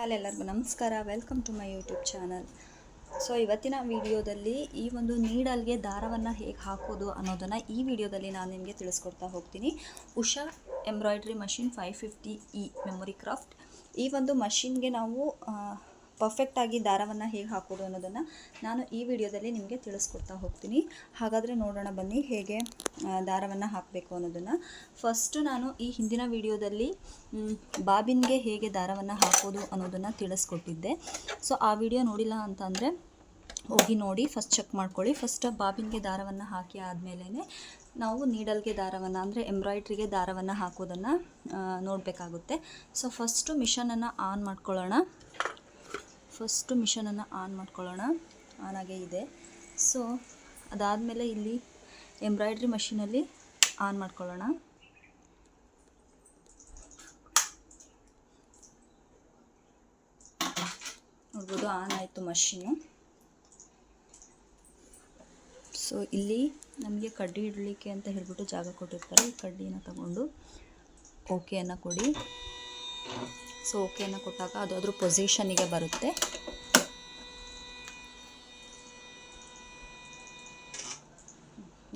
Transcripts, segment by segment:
Hi ಎಲ್ಲರಿಗೂ ನಮಸ್ಕಾರ. Welcome to my YouTube channel so ಇವತ್ತಿನ ವಿಡಿಯೋದಲ್ಲಿ ಈ ಒಂದು ನೀಡಲ್ಗೆ ದಾರವನ್ನು ಹೇಗೆ ಹಾಕೋದು ಅನ್ನೋದನ್ನು ಈ ವಿಡಿಯೋದಲ್ಲಿ ನಾನು ನಿಮಗೆ ತಿಳಿಸ್ಕೊಡ್ತಾ ಹೋಗ್ತೀನಿ. Usha embroidery machine five fifty E memory craft ಈ ಒಂದು ಮಷಿನ್ಗೆ ನಾವು ಪರ್ಫೆಕ್ಟಾಗಿ ದಾರವನ್ನು ಹೇಗೆ ಹಾಕೋದು ಅನ್ನೋದನ್ನು ನಾನು ಈ ವಿಡಿಯೋದಲ್ಲಿ ನಿಮಗೆ ತಿಳಿಸ್ಕೊಡ್ತಾ ಹೋಗ್ತೀನಿ. ಹಾಗಾದರೆ ನೋಡೋಣ ಬನ್ನಿ ಹೇಗೆ ದಾರವನ್ನು ಹಾಕಬೇಕು ಅನ್ನೋದನ್ನು. ಫಸ್ಟು ನಾನು ಈ ಹಿಂದಿನ ವಿಡಿಯೋದಲ್ಲಿ ಬಾಬಿನ್ಗೆ ಹೇಗೆ ದಾರವನ್ನು ಹಾಕೋದು ಅನ್ನೋದನ್ನು ತಿಳಿಸ್ಕೊಟ್ಟಿದ್ದೆ. ಸೊ ಆ ವಿಡಿಯೋ ನೋಡಿಲ್ಲ ಅಂತಂದರೆ ಹೋಗಿ ನೋಡಿ ಫಸ್ಟ್ ಚೆಕ್ ಮಾಡ್ಕೊಳ್ಳಿ. ಫಸ್ಟ್ ಬಾಬಿನ್ಗೆ ದಾರವನ್ನು ಹಾಕಿ ಆದಮೇಲೆ ನಾವು ನೀಡಲ್ಗೆ ದಾರವನ್ನು, ಅಂದರೆ ಎಂಬ್ರಾಯ್ಡ್ರಿಗೆ ದಾರವನ್ನು ಹಾಕೋದನ್ನು ನೋಡಬೇಕಾಗುತ್ತೆ. ಸೊ ಫಸ್ಟು ಮಿಷನನ್ನು ಆನ್ ಮಾಡ್ಕೊಳ್ಳೋಣ. ಫಸ್ಟು ಮಿಷನನ್ನು ಆನ್ ಮಾಡ್ಕೊಳ್ಳೋಣ. ಆನ್ ಆಗೇ ಇದೆ. ಸೊ ಅದಾದಮೇಲೆ ಇಲ್ಲಿ ಎಂಬ್ರಾಯ್ಡ್ರಿ ಮಷಿನಲ್ಲಿ ಆನ್ ಮಾಡ್ಕೊಳ್ಳೋಣ. ನೋಡ್ಬೋದು ಆನ್ ಆಯಿತು ಮಷಿನು ಸೊ ಇಲ್ಲಿ ನಮಗೆ ಕಡ್ಡಿ ಇಡಲಿಕ್ಕೆ ಅಂತ ಹೇಳ್ಬಿಟ್ಟು ಜಾಗ ಕೊಟ್ಟಿರ್ತಾರೆ. ಈ ಕಡ್ಡಿನ ತಗೊಂಡು ಓಕೆಯನ್ನು ಕೊಡಿ. ಸೊ ಓಕೆಯನ್ನು ಕೊಟ್ಟಾಗ ಅದು ಅದ್ರ ಪೊಸಿಷನಿಗೆ ಬರುತ್ತೆ.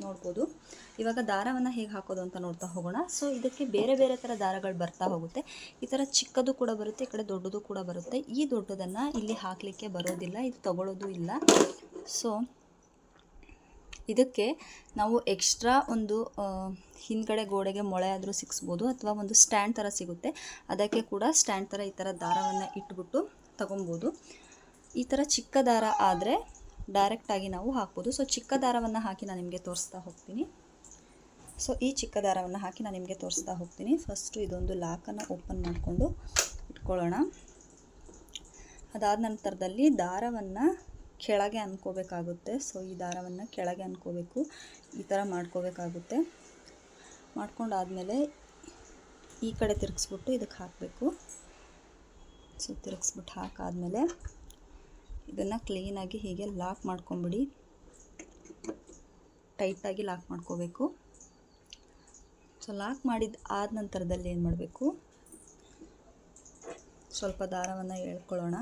ನೋಡ್ಬೋದು. ಇವಾಗ ದಾರವನ್ನು ಹೇಗೆ ಹಾಕೋದು ಅಂತ ನೋಡ್ತಾ ಹೋಗೋಣ. ಸೊ ಇದಕ್ಕೆ ಬೇರೆ ಬೇರೆ ಥರ ದಾರಗಳು ಬರ್ತಾ ಹೋಗುತ್ತೆ. ಈ ಥರ ಚಿಕ್ಕದು ಕೂಡ ಬರುತ್ತೆ, ಈ ಕಡೆ ದೊಡ್ಡದು ಕೂಡ ಬರುತ್ತೆ. ಈ ದೊಡ್ಡದನ್ನು ಇಲ್ಲಿ ಹಾಕಲಿಕ್ಕೆ ಬರೋದಿಲ್ಲ, ಇದು ತಗೊಳ್ಳೋದು ಇಲ್ಲ. ಸೊ ಇದಕ್ಕೆ ನಾವು ಎಕ್ಸ್ಟ್ರಾ ಒಂದು ಹಿಂದ್ಗಡೆ ಗೋಡೆಗೆ ಮೊಳೆ ಆದರೂ ಸಿಕ್ಸ್ಬೋದು ಅಥವಾ ಒಂದು ಸ್ಟ್ಯಾಂಡ್ ಥರ ಸಿಗುತ್ತೆ. ಅದಕ್ಕೆ ಕೂಡ ಸ್ಟ್ಯಾಂಡ್ ಥರ ಈ ಥರ ದಾರವನ್ನು ಇಟ್ಬಿಟ್ಟು ತಗೊಬೋದು. ಈ ಥರ ಚಿಕ್ಕ ದಾರ ಆದರೆ ಡೈರೆಕ್ಟಾಗಿ ನಾವು ಹಾಕ್ಬೋದು. ಸೊ ಚಿಕ್ಕ ದಾರವನ್ನು ಹಾಕಿ ನಾನು ನಿಮಗೆ ತೋರಿಸ್ತಾ ಹೋಗ್ತೀನಿ. ಸೊ ಈ ಚಿಕ್ಕ ದಾರವನ್ನು ಹಾಕಿ ನಾನು ನಿಮಗೆ ತೋರಿಸ್ತಾ ಹೋಗ್ತೀನಿ. ಫಸ್ಟು ಇದೊಂದು ಲಾಕನ್ನು ಓಪನ್ ಮಾಡಿಕೊಂಡು ಇಟ್ಕೊಳ್ಳೋಣ. ಅದಾದ ನಂತರದಲ್ಲಿ ದಾರವನ್ನು ಕೆಳಗೆ ಅನ್ಕೋಬೇಕಾಗುತ್ತೆ. ಸೊ ಈ ದಾರವನ್ನು ಕೆಳಗೆ ಅನ್ಕೋಬೇಕು. ಈ ಥರ ಮಾಡ್ಕೋಬೇಕಾಗುತ್ತೆ. ಮಾಡ್ಕೊಂಡಾದಮೇಲೆ ಈ ಕಡೆ ತಿರುಗಿಸ್ಬಿಟ್ಟು ಇದಕ್ಕೆ ಹಾಕಬೇಕು. ಸೊ ತಿರುಗಿಸ್ಬಿಟ್ಟು ಹಾಕಾದ್ಮೇಲೆ ಇದನ್ನು ಕ್ಲೀನಾಗಿ ಹೀಗೆ ಲಾಕ್ ಮಾಡ್ಕೊಂಬಿಡಿ. ಟೈಟಾಗಿ ಲಾಕ್ ಮಾಡ್ಕೋಬೇಕು. ಸೊ ಲಾಕ್ ಮಾಡಿದ ಆದ ನಂತರದಲ್ಲಿ ಏನು ಮಾಡಬೇಕು? ಸ್ವಲ್ಪ ದಾರವನ್ನು ಎಳ್ಕೊಳ್ಳೋಣ.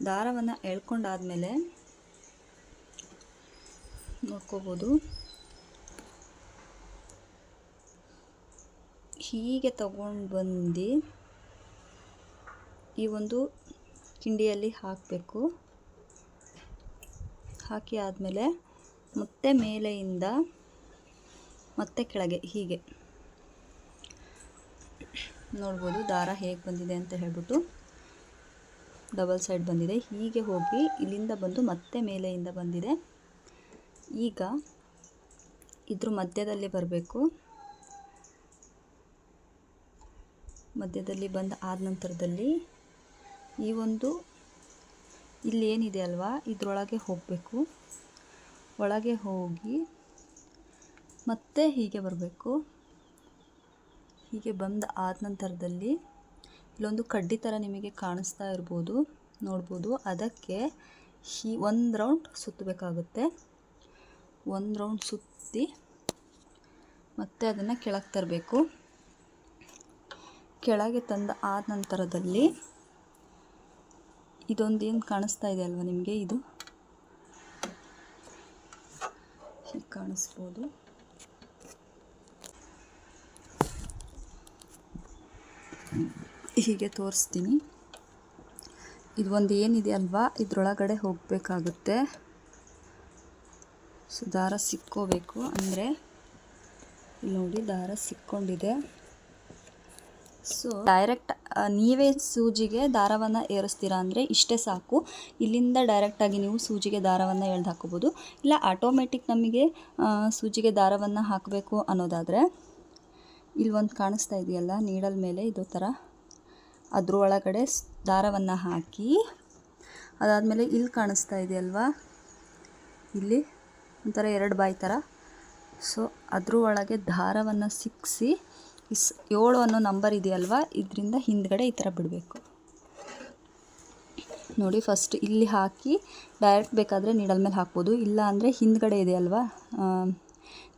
ದಾರವನ್ನು ಎಳ್ಕೊಂಡಾದಮೇಲೆ ನೋಡ್ಕೋಬೋದು. ಹೀಗೆ ತಗೊಂಡು ಬಂದು ಈ ಒಂದು ಕಿಂಡಿಯಲ್ಲಿ ಹಾಕಬೇಕು. ಹಾಕಿ ಆದಮೇಲೆ ಮತ್ತೆ ಮೇಲೆಯಿಂದ ಮತ್ತೆ ಕೆಳಗೆ ಹೀಗೆ. ನೋಡ್ಬೋದು ದಾರ ಹೇಗೆ ಬಂದಿದೆ ಅಂತ ಹೇಳ್ಬಿಟ್ಟು ಡಬಲ್ ಸೈಡ್ ಬಂದಿದೆ. ಹೀಗೆ ಹೋಗಿ ಇಲ್ಲಿಂದ ಬಂದು ಮತ್ತೆ ಮೇಲೆಯಿಂದ ಬಂದಿದೆ. ಈಗ ಇದ್ರ ಮಧ್ಯದಲ್ಲಿ ಬರಬೇಕು. ಮಧ್ಯದಲ್ಲಿ ಬಂದ ಆದ ನಂತರದಲ್ಲಿ ಈ ಒಂದು ಇಲ್ಲಿ ಏನಿದೆ ಅಲ್ವಾ? ಇದರೊಳಗೆ ಹೋಗಬೇಕು. ಒಳಗೆ ಹೋಗಿ ಮತ್ತೆ ಹೀಗೆ ಬರಬೇಕು. ಹೀಗೆ ಬಂದ ಆದ ನಂತರದಲ್ಲಿ ಇಲ್ಲೊಂದು ಕಡ್ಡಿ ಥರ ನಿಮಗೆ ಕಾಣಿಸ್ತಾ ಇರ್ಬೋದು, ನೋಡ್ಬೋದು. ಅದಕ್ಕೆ ಹೀ, ಒಂದು ರೌಂಡ್ ಸುತ್ತಬೇಕಾಗುತ್ತೆ. ಒಂದು ರೌಂಡ್ ಸುತ್ತಿ ಮತ್ತೆ ಅದನ್ನು ಕೆಳಗೆ ತರಬೇಕು. ಕೆಳಗೆ ತಂದ ಆದ ನಂತರದಲ್ಲಿ ಇದೊಂದು ಏನು ಕಾಣಿಸ್ತಾ ಇದೆ ಅಲ್ವಾ ನಿಮಗೆ ಇದು? ಕಾಣಿಸ್ಬೋದು. ಹೀಗೆ ತೋರಿಸ್ತೀನಿ. ಇದು ಒಂದು ಏನಿದೆ ಅಲ್ವಾ? ಇದರೊಳಗಡೆ ಹೋಗಬೇಕಾಗುತ್ತೆ. ಸೊ ದಾರ ಸಿಕ್ಕೋಬೇಕು ಅಂದರೆ ನೋಡಿ ದಾರ ಸಿಕ್ಕೊಂಡಿದೆ. ಸೊ ಡೈರೆಕ್ಟ್ ನೀವೇ ಸೂಜಿಗೆ ದಾರವನ್ನು ಏರಿಸ್ತೀರಾ ಅಂದರೆ ಇಷ್ಟೇ ಸಾಕು. ಇಲ್ಲಿಂದ ಡೈರೆಕ್ಟಾಗಿ ನೀವು ಸೂಜಿಗೆ ದಾರವನ್ನು ಎಳ್ದು ಹಾಕೋಬೋದು ಇಲ್ಲ ಆಟೋಮೆಟಿಕ್ ನಮಗೆ ಸೂಜಿಗೆ ದಾರವನ್ನು ಹಾಕಬೇಕು ಅನ್ನೋದಾದರೆ, ಇಲ್ಲಿ ಒಂದು ಕಾಣಿಸ್ತಾ ಇದೆಯಲ್ಲ, ನೀಡಲ್ ಮೇಲೆ ಇದು ಥರ ಅದ್ರ ಒಳಗಡೆ ಸ್- ದಾರವನ್ನು ಹಾಕಿ, ಅದಾದಮೇಲೆ ಇಲ್ಲಿ ಕಾಣಿಸ್ತಾ ಇದೆಯಲ್ವಾ? ಇಲ್ಲಿ ಒಂಥರ ಎರಡು ಬಾಯಿ ಥರ ಸೊ ಅದ್ರ ಒಳಗೆ ದಾರವನ್ನು ಸಿಕ್ಕಿಸಿ ಇಸ್ ಏಳು ಅನ್ನೋ ನಂಬರ್ ಇದೆಯಲ್ವ? ಇದರಿಂದ ಹಿಂದ್ಗಡೆ ಈ ಥರ ಬಿಡಬೇಕು. ನೋಡಿ ಫಸ್ಟ್ ಇಲ್ಲಿ ಹಾಕಿ ಡೈರೆಕ್ಟ್ ಬೇಕಾದರೆ ನೀಡಲ್ ಮೇಲೆ ಹಾಕ್ಬೋದು. ಇಲ್ಲ ಅಂದರೆ ಹಿಂದ್ಗಡೆ ಇದೆ ಅಲ್ವಾ?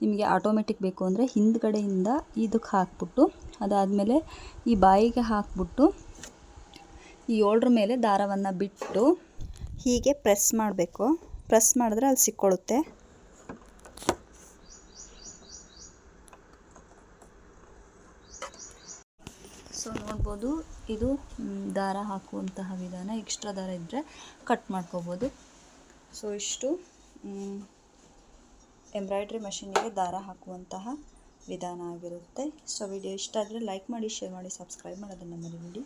ನಿಮಗೆ ಆಟೋಮೆಟಿಕ್ ಬೇಕು ಅಂದರೆ ಹಿಂದ್ಗಡೆಯಿಂದ ಇದಕ್ಕೆ ಹಾಕ್ಬಿಟ್ಟು, ಅದಾದಮೇಲೆ ಈ ಬಾಯಿಗೆ ಹಾಕ್ಬಿಟ್ಟು ಈ ಏಳರ ಮೇಲೆ ದಾರವನ್ನು ಬಿಟ್ಟು ಹೀಗೆ ಪ್ರೆಸ್ ಮಾಡಬೇಕು. ಪ್ರೆಸ್ ಮಾಡಿದ್ರೆ ಅಲ್ಲಿ ಸಿಕ್ಕೊಳ್ಳುತ್ತೆ. ಸೊ ನೋಡ್ಬೋದು, ಇದು ದಾರ ಹಾಕುವಂತಹ ವಿಧಾನ. ಎಕ್ಸ್ಟ್ರಾ ದಾರ ಇದ್ದರೆ ಕಟ್ ಮಾಡ್ಕೋಬೋದು. ಸೊ ಇಷ್ಟು ಎಂಬ್ರಾಯ್ಡ್ರಿ ಮಷೀನಿಗೆ ದಾರ ಹಾಕುವಂತಹ ವಿಧಾನ ಆಗಿರುತ್ತೆ. ಸೊ ವಿಡಿಯೋ ಇಷ್ಟ ಆದರೆ ಲೈಕ್ ಮಾಡಿ, ಶೇರ್ ಮಾಡಿ, ಸಬ್ಸ್ಕ್ರೈಬ್ ಮಾಡೋದನ್ನು ಮರಿಬೇಡಿ.